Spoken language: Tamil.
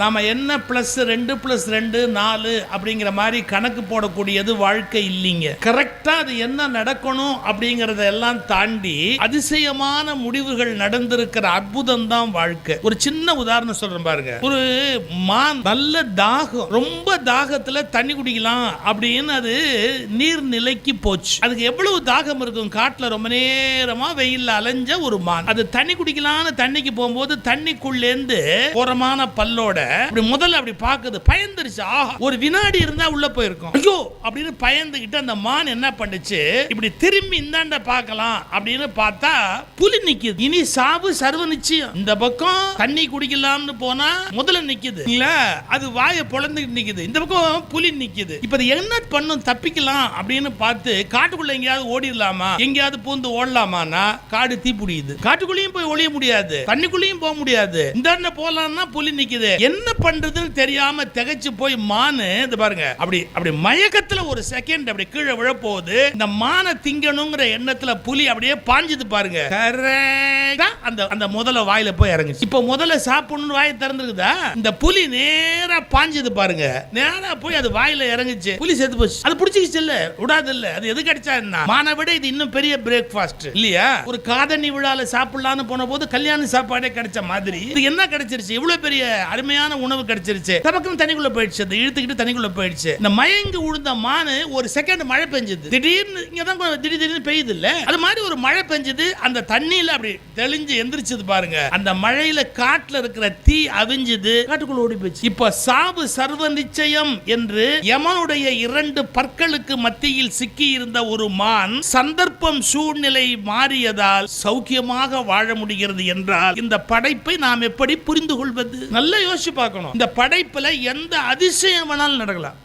நாம என்ன பிளஸ் ரெண்டு பிளஸ் ரெண்டு நாலு அப்படிங்கிற மாதிரி கணக்கு போடக்கூடியது வாழ்க்கை இல்லைங்க. கரெக்டா அது என்ன நடக்கணும் அப்படிங்கறத எல்லாம் தாண்டி அதிசயமான முடிவுகள் நடந்திருக்கிற அற்புதம் தான் வாழ்க்கை. ஒரு சின்ன உதாரணம் சொல்றேன் பாருங்க. ஒரு மான் நல்ல தாகம் ரொம்ப தாகத்துல தண்ணி குடிக்கலாம் அப்படின்னு அது நீர்நிலைக்கு போச்சு. அதுக்கு எவ்வளவு தாகம் இருக்கும்? காட்டுல ரொம்ப நேரமா வெயில்ல அலைஞ்ச ஒரு மான். அது தண்ணி குடிக்கலாம்னு தண்ணிக்கு போகும்போது தண்ணிக்குள்ளேருந்து ஓரமான பல்லோட அப்படி முதல்ல அப்படி பார்க்குது பயந்துருச்சு. ஆஹா ஒரு வினாடி இருந்தா உள்ள போயிருக்கும். ஐயோ அப்படின்னு பயந்துகிட்டு அந்த மான் என்ன பண்ணுச்சு? இப்படி திரும்பி இந்தாண்ட பார்க்கலாம் அப்படின்னு பார்த்தா புலி நிக்குது. இனி சாவு சர்வ நிச்சயம். இந்த பக்கம் தண்ணி குடிக்கலாம்னு போனா முதல்ல நிக்குது. இல்ல அது வாயை பொழந்துகிட்டு நிக்குது. இந்த பக்கம் புலி நிக்குது. இப்ப இது என்ன பண்ணும்? தப்பிக்கலாம் அப்படின்னு பார்த்து காட்டுக்குள்ள எங்கேயாவது ஓடிடலாமா? எங்கேயாவது பூந்து ஓடலாமானா காடு தீ புடியுது. காட்டுக்குள்ளேயும் போய் ஒளிய முடியாது. தண்ணிக்குள்ளேயும் போக முடியாது. இந்த போலாம்னா புலி நிக்குது. என்ன பண்றதுன்னு தெரியாம திகைச்சு போய் மானு இந்த பாருங்க அப்படி அப்படி மயக்கத்துல ஒரு செகண்ட் அப்படி கீழே விழப்போகுது. இந்த மானை திங்கணுங்கிற எண்ணத்துல புலி அப்படியே பாஞ்சுது பாருங்க. அந்த அந்த முதல்ல வாயில போய் இறங்குச்சு. இப்போ முதல்ல சாப்பிடணும்னு வாயை திறந்துருக்குதா? இந்த புலி நேரா பாஞ்சது பாருங்க. நேரா போய் அது வாயில இறங்குச்சு. புலி செத்து போச்சு. அது பிடிச்சிக்கிச்சு இல்ல விடாது இல்ல அது எது கிடைச்சா என்ன? மானை விட இது இன்னும் பெரிய பிரேக்ஃபாஸ்ட் இல்லையா? ஒரு காதணி விழால சாப்பிடலாம்னு போன போது கல்யாண சாப்பாடே கிடைச்ச மாதிரி. இது என்ன கிடைச்சிருச்சு? இவ்வளவு பெரிய அருமையான உணவு கிடைச்சிருச்சு. தபக்கம் தண்ணிக்குள்ள போயிடுச்சு. அந்த இழுத்துக்கிட்டு தண்ணிக்குள்ள போயிடுச்சு. இந்த மயங்கி உழுந்த மானு ஒரு செகண்ட் மழை பெஞ்சது. திடீர்னு இங்க தான் திடீர் திடீர்னு பெய்யுது இல்ல? அது மாதிரி ஒரு மழை பெஞ்சது. அந்த தண்ணியில அப்படி தெளிஞ்சு எந்திரிச்சது பாருங்க. அந்த மழையில காட்டுல இருக்கிற தீ அவிஞ்சது. காட்டுக்குள்ள ஓடி போச்சு இப்ப சாவு சர்வ நிச்சயம் என்று யமனுடைய இரண்டு பற்களுக்கு மத்தியில் சிக்கி இருந்த ஒரு மான் சந்தர்ப்பம் சூழ்நிலை மாறியதால் சௌக்கியமாக வாழ முடிகிறது என்றால் இந்த படைப்பை நாம் எப்படி புரிந்து கொள்வது நல்ல யோசிச்சு பார்க்கணும். இந்த படைப்பில் எந்த அதிசயம் வேணாலும் நடக்கலாம்.